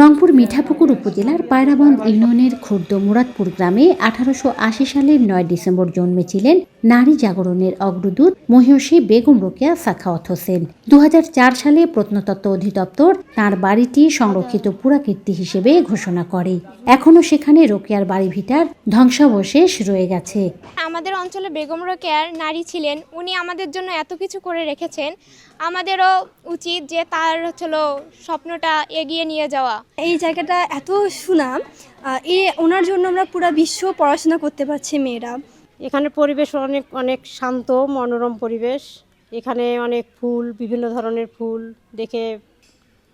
রংপুর মিঠাপুকুর উপজেলার পায়রাবন্দ ইউনিয়নের ক্ষুদ্র মুরাদপুর গ্রামে আঠারোশো আশি সালের নয় ডিসেম্বর জন্মেছিলেন নারী জাগরণের অগ্রদূত মহিষী বেগম রোকেয়া সাখাওয়াত হোসেন দু সালে প্রত্নতত্ত্ব অধিদপ্তর তার বাড়িটি সংরক্ষিত পুরাকীর্তি হিসেবে ঘোষণা করে। এখনও সেখানে রোকেয়ার বাড়ি ভিটার ধ্বংসাবশেষ রয়ে গেছে। আমাদের অঞ্চলে বেগম রোকেয়ার নারী ছিলেন। উনি আমাদের জন্য এত কিছু করে রেখেছেন। আমাদেরও উচিত যে তার হচ্ছিল স্বপ্নটা এগিয়ে নিয়ে যাওয়া। এই জায়গাটা এত সুনাম এ ওনার জন্য আমরা পুরো বিশ্ব পড়াশোনা করতে পারছি মেয়েরা। এখানে পরিবেশ অনেক অনেক শান্ত মনোরম পরিবেশ। এখানে অনেক ফুল বিভিন্ন ধরনের ফুল দেখে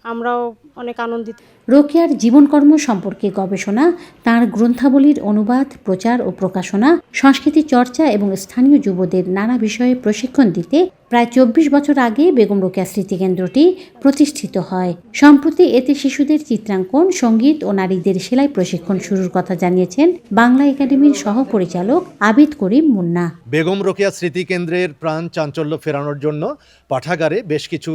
আমরাও অনেক আনন্দিত। রোকেয়ার জীবনকর্ম সম্পর্কে গবেষণা তার গ্রন্থাবলীর অনুবাদ প্রচার ও প্রকাশনা সংস্কৃতি চর্চা এবং স্থানীয় যুবদের নানা বিষয়ে প্রশিক্ষণ দিতে প্রায় চব্বিশ বছর আগে বেগম রোকেয়া স্মৃতিকেন্দ্রটি প্রতিষ্ঠিত হয়। সম্প্রতি এতে শিশুদের চিত্রাঙ্কন সংগীত ও নারীদের সেলাই প্রশিক্ষণ শুরুর কথা জানিয়েছেন বাংলা একাডেমির সহপরিচালক আবিদ করিম মুন্না। বেগম রোকেয়া স্মৃতিকেন্দ্রের প্রাণ চাঞ্চল্য ফেরানোর জন্য পাঠাগারে বেশ কিছু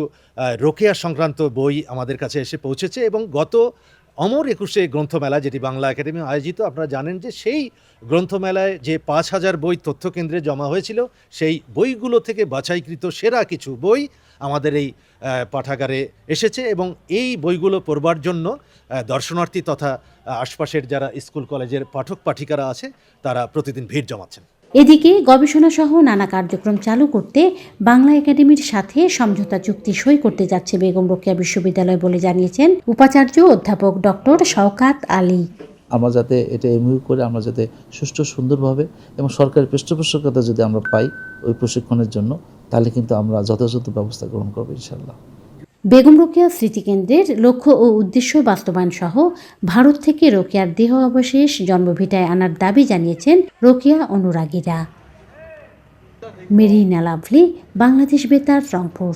রোকেয়া সংক্রান্ত বই আমাদের কাছে এসে পৌঁছেছে এবং গত অমর একুশে গ্রন্থমেলা, যেটি বাংলা একাডেমি আয়োজিত, আপনারা জানেন যে সেই গ্রন্থমেলায় যে পাঁচ হাজার বই তথ্য কেন্দ্রে জমা হয়েছিল, সেই বইগুলো থেকে বাছাইকৃত সেরা কিছু বই আমাদের এই পাঠাগারে এসেছে এবং এই বইগুলো পড়বার জন্য দর্শনার্থী তথা আশপাশের যারা স্কুল কলেজের পাঠক পাঠিকারা আছে, তারা প্রতিদিন ভিড় জমাচ্ছেন। এদিকে গবেষণা সহ নানা কার্যক্রম চালু করতে বাংলা একাডেমির সাথে সমঝোতা চুক্তি সই করতে যাচ্ছে বেগম রোকেয়া বিশ্ববিদ্যালয় বলে জানিয়েছেন উপাচার্য অধ্যাপক ডক্টর শওকাত আলী। আমরা যাতে এটা এমইউ করে আমরা যাতে সুষ্ঠু, সুন্দরভাবে এবং সরকারের পৃষ্ঠপোষকতা যদি আমরা পাই ওই প্রশিক্ষণের জন্য, তাহলে কিন্তু আমরা যথাযথ ব্যবস্থা গ্রহণ করব ইনশাল্লাহ বেগম রোকেয়া স্মৃতিকেন্দ্রের লক্ষ্য ও উদ্দেশ্য বাস্তবায়ন সহ ভারত থেকে রোকেয়ার দেহ অবশেষ জন্মভিটায় আনার দাবি জানিয়েছেন রোকেয়া অনুরাগীরা। মেরিনা লাভলি, বাংলাদেশ বেতার, রংপুর।